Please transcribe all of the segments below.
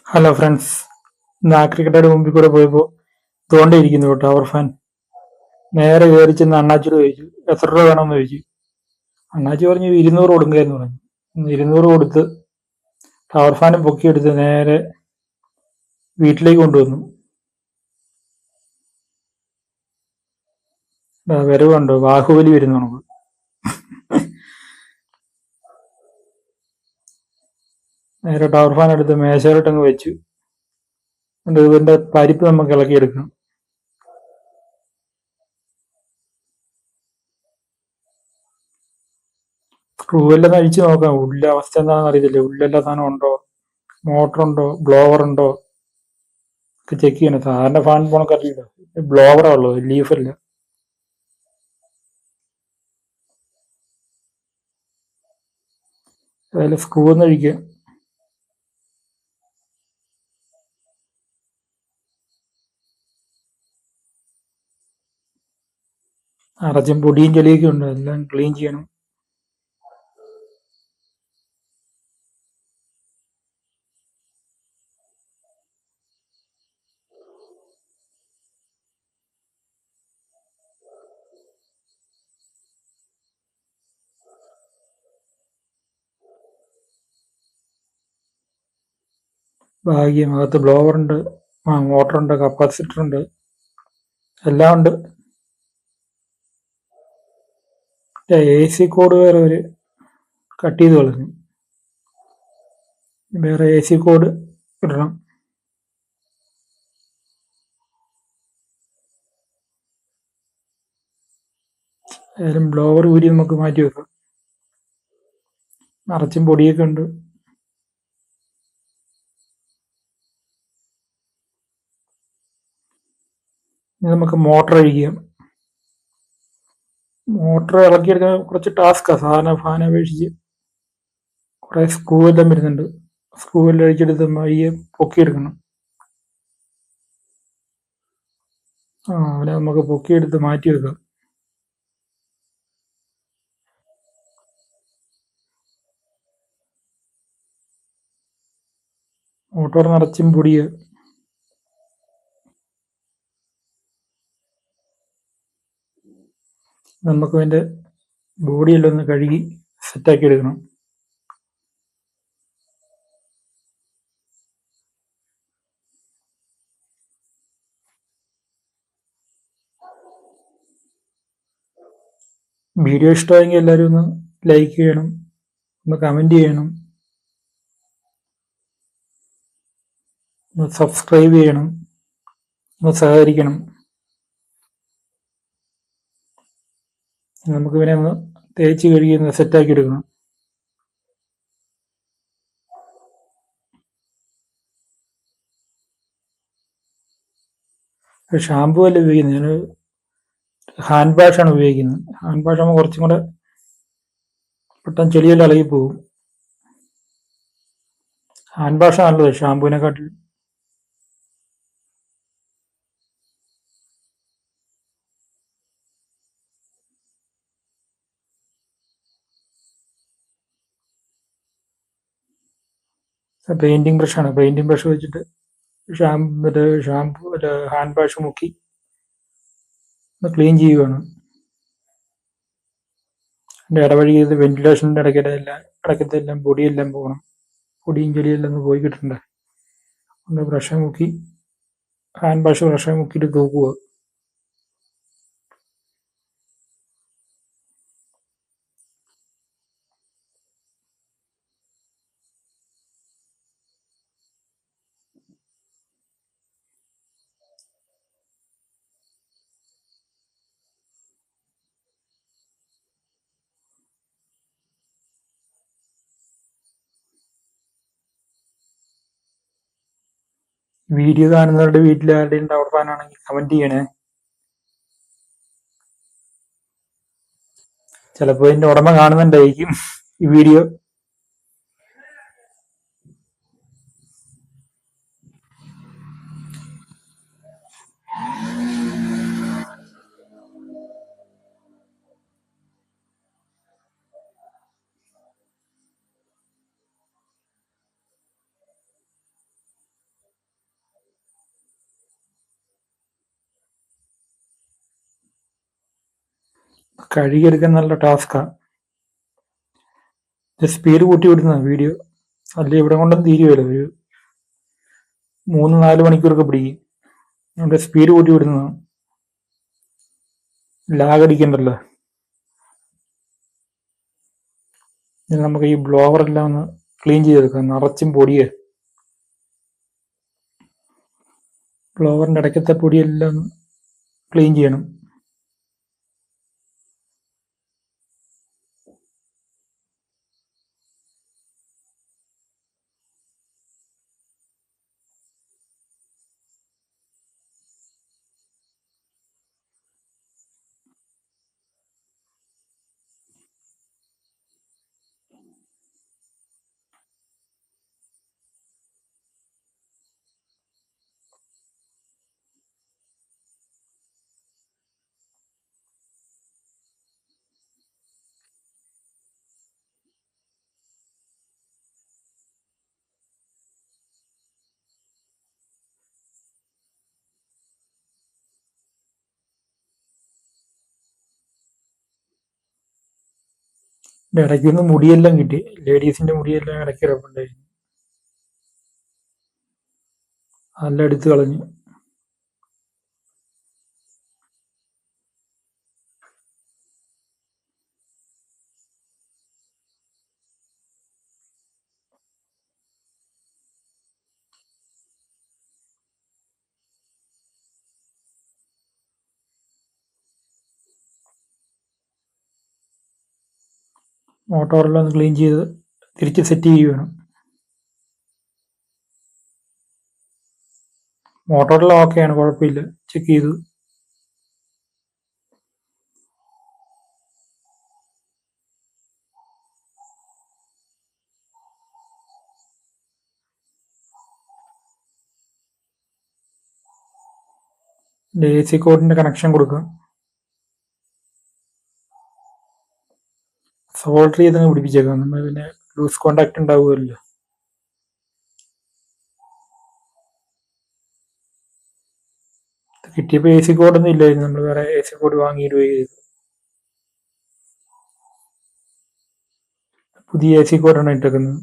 Hello friends ഇന്ന് ആ ക്രിക്കറ്റയുടെ മുമ്പിൽ കൂടെ പോയപ്പോൾ തോണ്ടിയിരിക്കുന്നു കേട്ടോ അവർ ഫാൻ നേരെ കയറി ചെന്ന് അണ്ണാച്ചിയോട് ചോദിച്ചു എത്ര രൂപ വേണമെന്ന്? ചോദിച്ചു. അണ്ണാച്ചി പറഞ്ഞു ഇരുന്നൂറ് കൊടുക്കുകയെന്ന് പറഞ്ഞു. ഇരുന്നൂറ് കൊടുത്ത് ടവർ ഫാനും പൊക്കിയെടുത്ത് നേരെ വീട്ടിലേക്ക് കൊണ്ടുവന്നു. വരവുണ്ടോ? ബാഹുബലി വരുന്നു നമുക്ക്. നേരെ ടവർ ഫാൻ എടുത്ത് മേശയിലോട്ടങ്ങ് വെച്ചു. എന്നിട്ട് ഇതിന്റെ പരിപ്പ് നമുക്ക് ഇളക്കിയെടുക്കണം. സ്ക്രൂ എല്ലാം അഴിച്ചു നോക്കാം. ഉള്ള അവസ്ഥ എന്താണെന്ന് അറിയത്തില്ല. ഉള്ളെല്ലാ സാധനം ഉണ്ടോ? മോട്ടർ ഉണ്ടോ? ബ്ലോവർ ഉണ്ടോ? ഒക്കെ ചെക്ക് ചെയ്യണം. സാധാരണ ഫാൻ പോണൊക്കെ അറിയില്ല. ബ്ലോവറാ ഉള്ളത് ലീഫല്ല അതായത് സ്ക്രൂ ഒന്ന് അഴിക്കുക. അറച്ചും പൊടിയും ചെളിയൊക്കെ ഉണ്ട്. എല്ലാം ക്ലീൻ ചെയ്യണം ഭാഗ്യം അകത്ത് ബ്ലോവർ ഉണ്ട് മോട്ടറുണ്ട് ഉണ്ട് കപ്പാസിറ്റർ ഉണ്ട്. എല്ലാം ഉണ്ട്. എ സി കോഡ് വേറെ അവർ കട്ട് ചെയ്ത് കളഞ്ഞു. വേറെ എ സി കോഡ് ഇടണം. ഏതായാലും ബ്ലോവർ ഊരി നമുക്ക് മാറ്റി വെക്കാം. നിറച്ചും പൊടിയൊക്കെ ഉണ്ട്. നമുക്ക് മോട്ടർ അഴിക്കാം. മോട്ടർ ഇളക്കിയെടുക്കാൻ കുറച്ച് ടാസ്ക്കാണ് സാധാരണ ഫാൻ അപേക്ഷിച്ച് കുറേ സ്ക്രൂ എല്ലാം വരുന്നുണ്ട്. സ്ക്രൂ എല്ലാം അഴിച്ചെടുത്ത് അയ്യെ പൊക്കിയെടുക്കണം. ആ അവനെ നമുക്ക് പൊക്കിയെടുത്ത് മാറ്റി വെക്കാം മോട്ടോർ നിറച്ചും പൊടിയ. നമുക്ക് അതിന്റെ ബോഡിയെല്ലാം ഒന്ന് കഴുകി സെറ്റാക്കി എടുക്കണം. വീഡിയോ ഇഷ്ടമായെങ്കിൽ എല്ലാവരും ഒന്ന് ലൈക്ക് ചെയ്യണം ഒന്ന് കമന്റ് ചെയ്യണം ഒന്ന് സബ്സ്ക്രൈബ് ചെയ്യണം ഒന്ന് സഹകരിക്കണം. നമുക്ക് ഇവനെ ഒന്ന് തേച്ച് കഴുകി ഒന്ന് സെറ്റാക്കി എടുക്കണം. ഷാമ്പു അല്ല ഉപയോഗിക്കുന്നത്? ഞാൻ ഹാൻഡ് വാഷാണ് ഉപയോഗിക്കുന്നത്. ഹാൻഡ് വാഷ് ആകുമ്പോൾ കുറച്ചും കൂടെ പെട്ടെന്ന് ചെളിയെല്ലാം ഇളകി പോകും ഹാൻഡ് വാഷ് നല്ലത് ഷാമ്പുവിനെക്കാട്ടിൽ പെയിന്റിംഗ് ബ്രഷാണ് പെയിന്റിങ് ബ്രഷ് വെച്ചിട്ട് ഷാംപൂ മറ്റേ ഷാംപൂ മറ്റേ ഹാൻഡ് വാഷ് മുക്കി ക്ലീൻ ചെയ്യുകയാണ് എന്റെ ഇടവഴി ചെയ്ത് വെന്റിലേഷന്റെ ഇടയ്ക്കിടെ എല്ലാം ഇടയ്ക്കത്തെ എല്ലാം പൊടിയെല്ലാം പോകണം. പൊടിയും ചെടിയെല്ലാം ഒന്ന് പോയി കിട്ടണ്ടേ? ഒന്ന് ബ്രഷ് മുക്കി ഹാൻഡ് വാഷ് ബ്രഷ് മുക്കിയിട്ട് തൂക്കുക വീഡിയോ കാണുന്നവരുടെ വീട്ടിൽ ആരുടെയും ടവർ ഫാൻ ആണെങ്കിൽ കമന്റ് ചെയ്യണേ. ചിലപ്പോൾ ഇതിന്റെ ഉടമ കാണുന്നുണ്ടായിരിക്കും ഈ വീഡിയോ കഴുകിയെടുക്കാൻ നല്ല ടാസ്ക്കാണ് സ്പീഡ് കൂട്ടി വിടുന്ന വീഡിയോ അല്ലെ ഇവിടെ കൊണ്ടൊന്നും തീരുമല്ലോ ഒരു മൂന്ന് നാല് മണിക്കൂറൊക്കെ പിടിക്കും. നമ്മുടെ സ്പീഡ് കൂട്ടി വിടുന്നതാണ് ലാഗ് അടിക്കണ്ടല്ലോ. ഇനി നമുക്ക് ഈ ബ്ലോവർ എല്ലാം ഒന്ന് ക്ലീൻ ചെയ്തെടുക്കാം. നിറച്ചും പൊടിയെ. ബ്ലോവറിന്റെ ഇടയ്ക്കത്തെ പൊടിയെല്ലാം ക്ലീൻ ചെയ്യണം. ഇടയ്ക്ക് നിന്ന് മുടിയെല്ലാം കിട്ടി. ലേഡീസിന്റെ മുടിയെല്ലാം ഇടയ്ക്ക് കിടപ്പുണ്ടായിരുന്നു അതെല്ലാം എടുത്തു കളഞ്ഞു. മോട്ടോറെല്ലാം ഒന്ന് ക്ലീൻ ചെയ്ത് തിരിച്ച് സെറ്റ് ചെയ്യുകയാണ് മോട്ടോറെല്ലാം ഓക്കെയാണ് കുഴപ്പമില്ല. ചെക്ക് ചെയ്തു. എ സി കോഡിന്റെ കണക്ഷൻ കൊടുക്കാം. സോൾഡർ ചെയ്തങ്ങ് പിടിപ്പിച്ചേക്കാം. നമ്മൾ പിന്നെ ലൂസ് കോണ്ടാക്ട് ഉണ്ടാവുമല്ലോ കിട്ടിയപ്പോൾ എ സി കോഡൊന്നും ഇല്ലായിരുന്നു. നമ്മൾ വേറെ എ സി കോഡ് വാങ്ങിയിടുകയും ചെയ്തു പുതിയ എ സി കോഡാണ് ഇട്ടേക്കുന്നത്.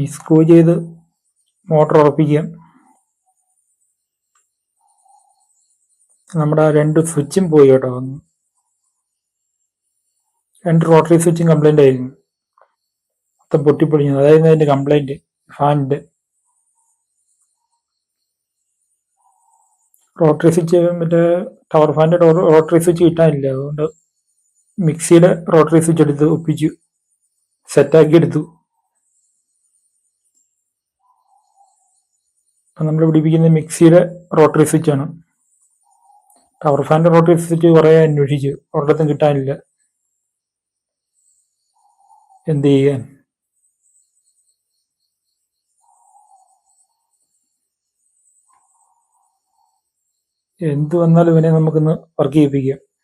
ഈ സ്ക്രൂ ചെയ്ത് മോട്ടോർ ഉറപ്പിക്കുക. നമ്മുടെ രണ്ട് സ്വിച്ചും പോയി കേട്ടോ. രണ്ട് റോട്ടറി സ്വിച്ചും കംപ്ലൈന്റ് ആയിരുന്നു. മൊത്തം പൊട്ടിപ്പൊടിഞ്ഞത് അതായിരുന്നു അതിന്റെ കംപ്ലൈന്റ് ഫാനിന്റെ റോട്ടറി സ്വിച്ച് മറ്റേ ടവർ ഫാനിന്റെ റോട്ടറി സ്വിച്ച് കിട്ടാനില്ല. അതുകൊണ്ട് മിക്സിയുടെ റോട്ടറി സ്വിച്ച് എടുത്ത് ഒപ്പിച്ചു. സെറ്റാക്കി എടുത്തു. നമ്മൾ പിടിപ്പിക്കുന്നത് മിക്സിയുടെ റോട്ടറി സ്വിച്ച് ആണ്. ടവർ ഫാനിന്റെ റോട്ടറി സ്വിച്ച് കുറേ അന്വേഷിച്ചു ഒരിടത്തും കിട്ടാനില്ല. എന്ത് ചെയ്യാൻ? എന്ത് വന്നാലും ഇവനെ നമുക്കിന്ന് വർക്ക് ചെയ്യിപ്പിക്കാം.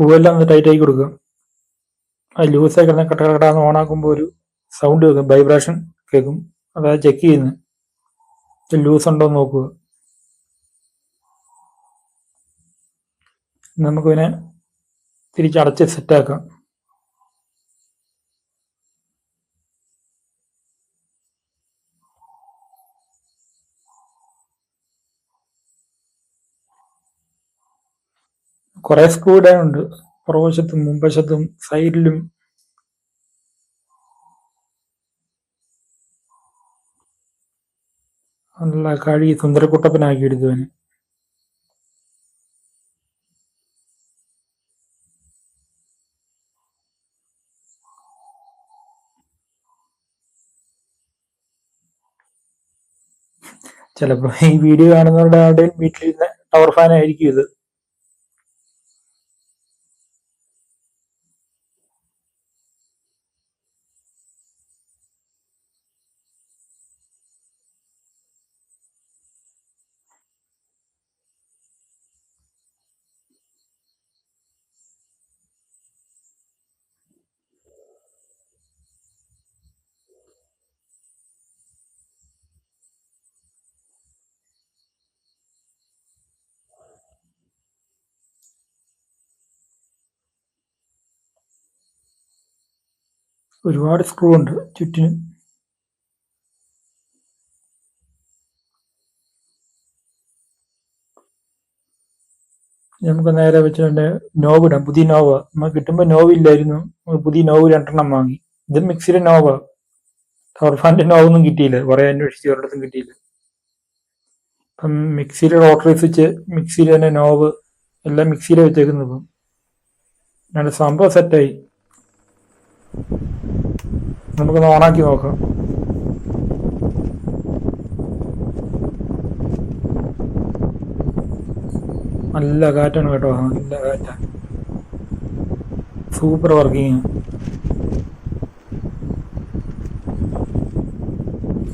സ്ക്രൂ എല്ലാം ഒന്ന് ടൈറ്റ് ആക്കി കൊടുക്കുക. അത് ലൂസായി കിടന്ന് കട്ട കട്ടാന്ന് ഓണാക്കുമ്പോൾ ഒരു സൗണ്ട് കേൾക്കും വൈബ്രേഷൻ കേൾക്കും. അതായത് ചെക്ക് ചെയ്യുന്നത്. ലൂസ് ഉണ്ടോ എന്ന് നോക്കുക. നമുക്കിതിനെ തിരിച്ചടച്ച് സെറ്റാക്കാം കുറെ സ്ക്രൂ ഉണ്ട്. പുറവശത്തും മുമ്പശത്തും സൈഡിലും. നല്ല കഴി സുന്ദരക്കുട്ടപ്പനാക്കി എടുത്തവന്. ചിലപ്പോ ഈ വീഡിയോ കാണുന്നവരുടെ ആരുടെയും വീട്ടിലിരുന്ന ടവർ ഫാൻ ആയിരിക്കും ഇത്. ഒരുപാട് സ്ക്രൂ ഉണ്ട് ചുറ്റിനും. നമുക്ക് നേരെ വെച്ചതിന്റെ നോവ് ഇടാം. പുതിയ നോവ നമുക്ക് കിട്ടുമ്പോൾ നോവ് ഇല്ലായിരുന്നു. പുതിയ നോവ് രണ്ടെണ്ണം വാങ്ങി. ഇത് മിക്സിയുടെ നോവ ടവർഫാന്റെ നോവൊന്നും കിട്ടിയില്ല. കുറെ അന്വേഷിച്ച് ഒരിടത്തും കിട്ടിയില്ല. ഇപ്പം മിക്സിയിലെ റോട്ടറി സ്വിച്ച് മിക്സിയിൽ തന്നെ നോവ് എല്ലാം മിക്സിയിലെ വെച്ചേക്കുന്നത്. ഇപ്പം സംഭവം സെറ്റായി നമുക്കൊന്ന് ഓണാക്കി നോക്കാം. നല്ല കാറ്റാണ് കേട്ടോ. നല്ല കാറ്റാണ് സൂപ്പർ വർക്കിംഗ്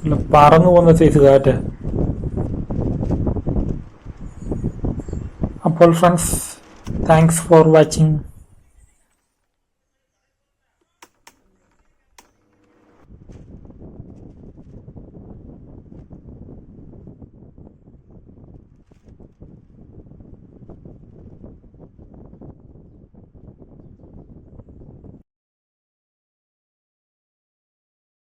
നല്ല പറന്നു പോകുന്ന സൈസ് കാറ്റ്. അപ്പോൾ ഫ്രണ്ട്സ് താങ്ക്സ് ഫോർ വാച്ചിങ്